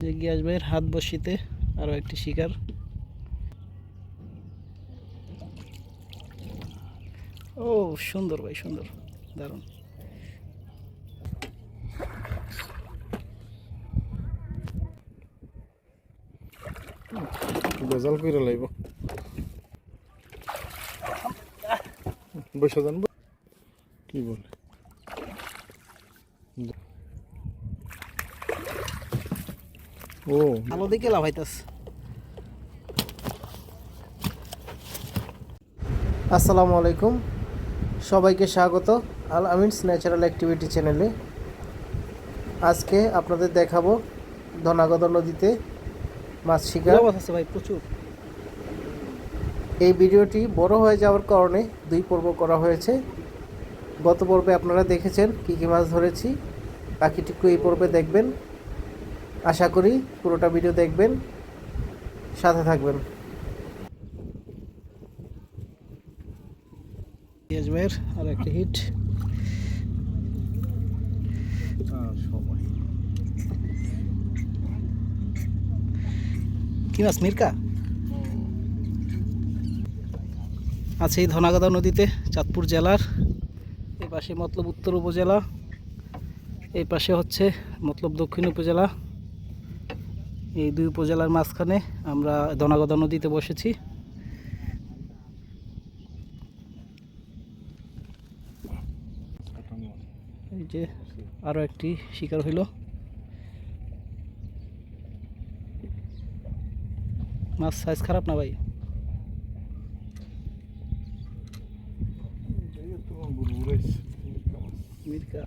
যে গিয়াস ভাইয়ের হাত বসিতে আরও একটি শিকার। ও, সুন্দর ভাই, সুন্দর। দারুণ। বেজাল করে লাইব। বসে যান কি বলে? ও। আলো দিকে লাভাইতাস আসসালামু আলাইকুম। সবাইকে স্বাগত আল আমিনস ন্যাচারাল অ্যাক্টিভিটি চ্যানেলে। আজকে আপনাদের দেখাবো ধনাগদ নদীতে মাছ শিকার। আছে ভাই প্রচুর। এই ভিডিওটি বড় হয়ে যাওয়ার কারণে দুই পর্ব করা হয়েছে। গত পর্বে আপনারা দেখেছেন কী কী মাছ ধরেছি। বাকিটুকু এই পর্বে দেখবেন। আশা করি পুরোটা ভিডিও দেখবেন, সাথে থাকবেন। আর একটা হিট কি মাছ মির্কা? আছে এই ধনাগাদা নদীতে, চাঁদপুর জেলার। এই পাশে মতলব উত্তর উপজেলা। এই পাশে হচ্ছে মতলব দক্ষিণ উপজেলা। এই দুই উপজেলার মাঝখানে আমরা ধনাগদা নদীতে বসেছি। এই যে আরও একটি শিকার হইল। মাছ সাইজ খারাপ না ভাই? মির্কা।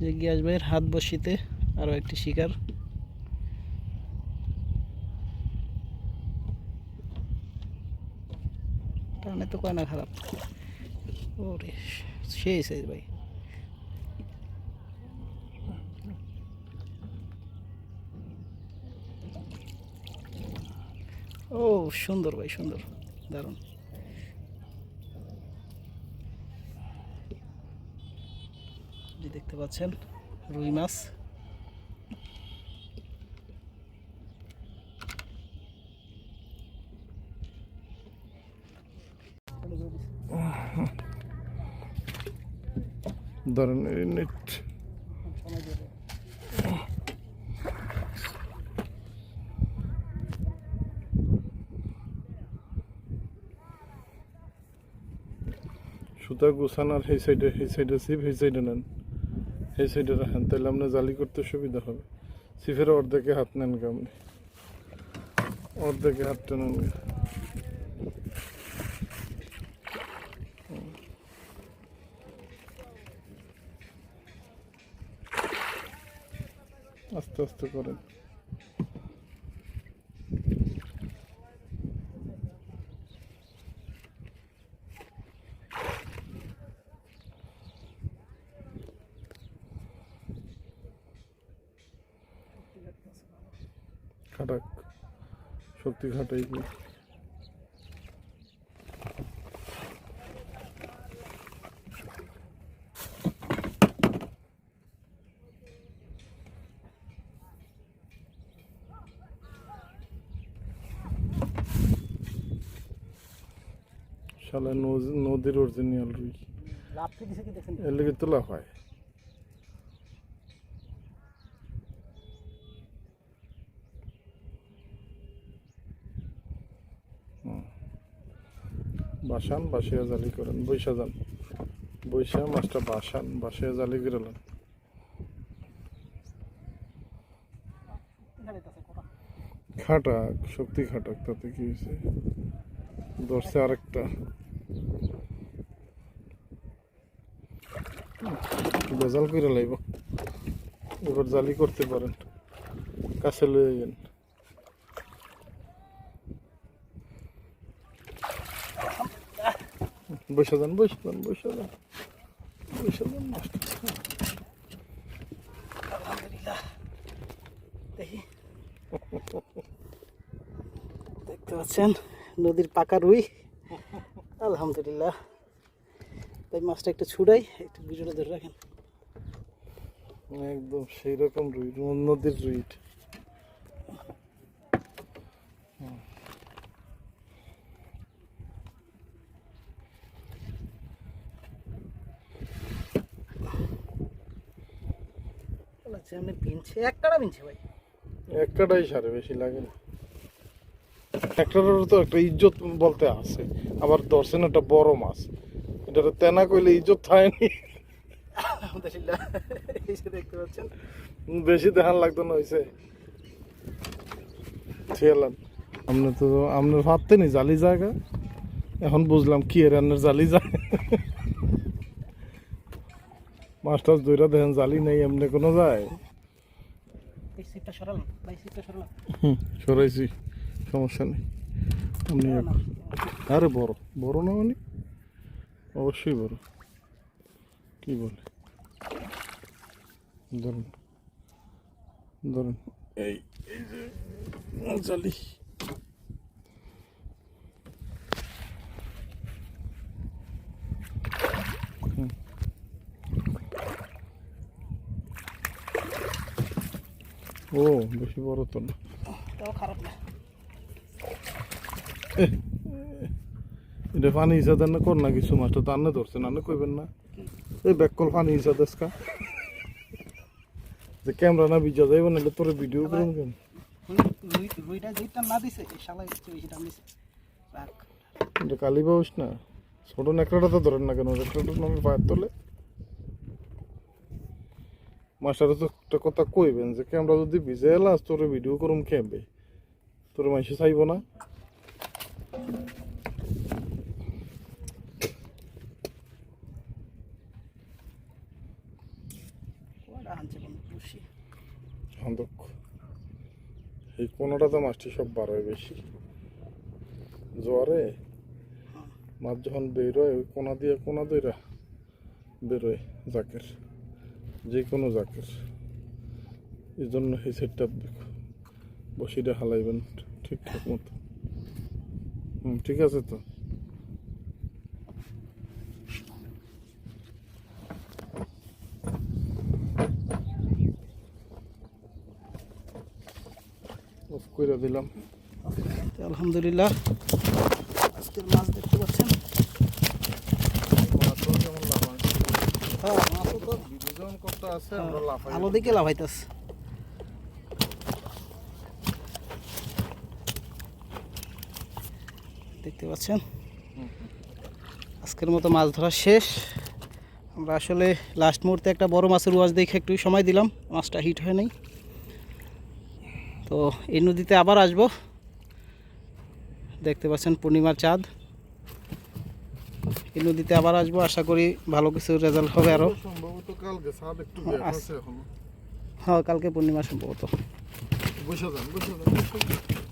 যে গিয়াস ভাইয়ের হাত বসিতে আরও একটি শিকার। টানে তো কয় না খারাপ। ওরে, সেই সাইজ ভাই। ও, সুন্দর ভাই, সুন্দর। দারুণ যে দেখতে পাচ্ছেন, রুই মাছ। ধরেন এই নেট সুতা গুছানোর এই সাইডে সেই সাইডে সিপ এই সাইডে নেন। এই সাইডে রাখেন, তাহলে আপনার জালি করতে সুবিধা হবে। সিফের অর্ধেকে হাত নেন আপনি। অর্ধেকে হাত নেন আস্তে আস্তে করেন। খাটাক। শক্তি খাটাই কি? শালা নদীর অরিজিনাল রুই। এর লেগে তোলা হয়। বাসান বাসিয়া জালি করেন, বৈশা যান। বৈশা, মাছটা বাসান বাসিয়া জালি করে নেন। খাটাক শক্তি খাটাক, তাতে কি হয়েছে? ধরছে আরেকটা। বেজাল করে লাইব। এবার জালি করতে পারেন। কাছে লয়ে যান। বসে যান বসে যান বসে যান। বসে যান আলহামদুলিল্লাহ। দেখি। পাচ্ছেন নদীর পাকা রুই। আলহামদুলিল্লাহ। তাই মাছটা একটু ছুড়াই একটু ভিডিওটা ধরে রাখেন। একদম সেই রকম রুই নদীর রুই আচ্ছা এমনি পিনছে। একটানা পিনছে ভাই। একটাটাই সারে বেশি লাগে না। একটাটার তো একটা ইজ্জত বলতে আছে। আবার ধরছেন একটা বড় মাছ। এটার তেনা কইলে ইজ্জত থাকেনি দেখতে পাচ্ছেন। বেশি দেখান লাগতো না হয়েছে ছিলাম আপনি তো আপনার ভাবতেনি জালি জায়গা। এখন বুঝলাম কি এর জালি যায়। মাছ টাছ দইরা দেখেন জালি নেই এমনি কোনো যায়। সরাইছি সমস্যা নেই। আপনি আরে বড় বড় না মানে? অবশ্যই বড়। কি বলে? ধরুন ধরুন। এই এই যে জালি হুম। ও বেশি বড় তো না। তাও খারাপ না। এটা পানি হিসাবে না কর না কিছু মাছটা তো আন্না ধরছেন আন্না কইবেন না। এই ব্যাক কল পানি হিসাবে দেশকা যে ক্যামেরা না বিজা যাইব না তোর ভিডিও করুন কেন? রুইটা যেটা না দিছে দিছে এটা কালি পাবস না। ছোট নেকড়াটা তো ধরেন না কেন নেকড়াটা নামে পায়ের তোলে। মাস্টার তো একটা কথা কইবেন যে ক্যামেরা যদি ভিজে এলাস তোর ভিডিও করুম কেমবে? তোর মাইসে চাইব না? এই কোনোটা তো মাছটি সব বাড়ায় বেশি। জোয়ারে মাছ যখন বেরোয় ওই কোনা দিয়ে কোনা দইরা বেরোয় জাকের। যে কোনো জাকের। এই জন্য এই সেটটা বসিটা হালাইবেন ঠিকঠাক মতো। হুম ঠিক আছে তো? অফ করে দিলাম। আলহামদুলিল্লাহ। আজকের মাছ দেখতে পাচ্ছেন? মাছও হ্যাঁ মাছও তো ভিডিও করতে আছে আমরা লাফাই আলো দিকে দেখতে পাচ্ছেন? আজকের মতো মাছ ধরা শেষ। আমরা আসলে লাস্ট মুহূর্তে একটা বড় মাছের ওয়াজ দেখে একটু সময় দিলাম। মাছটা হিট হয় নাই। তো এই নদীতে আবার আসব। দেখতে পাচ্ছেন পূর্ণিমার চাঁদ। এই নদীতে আবার আসব আশা করি ভালো কিছু রেজাল্ট হবে আরও সম্ভবত কালকে সাদ একটু হ্যাঁ, হ্যাঁ কালকে পূর্ণিমা সম্ভবত। বসে যান বসে যান।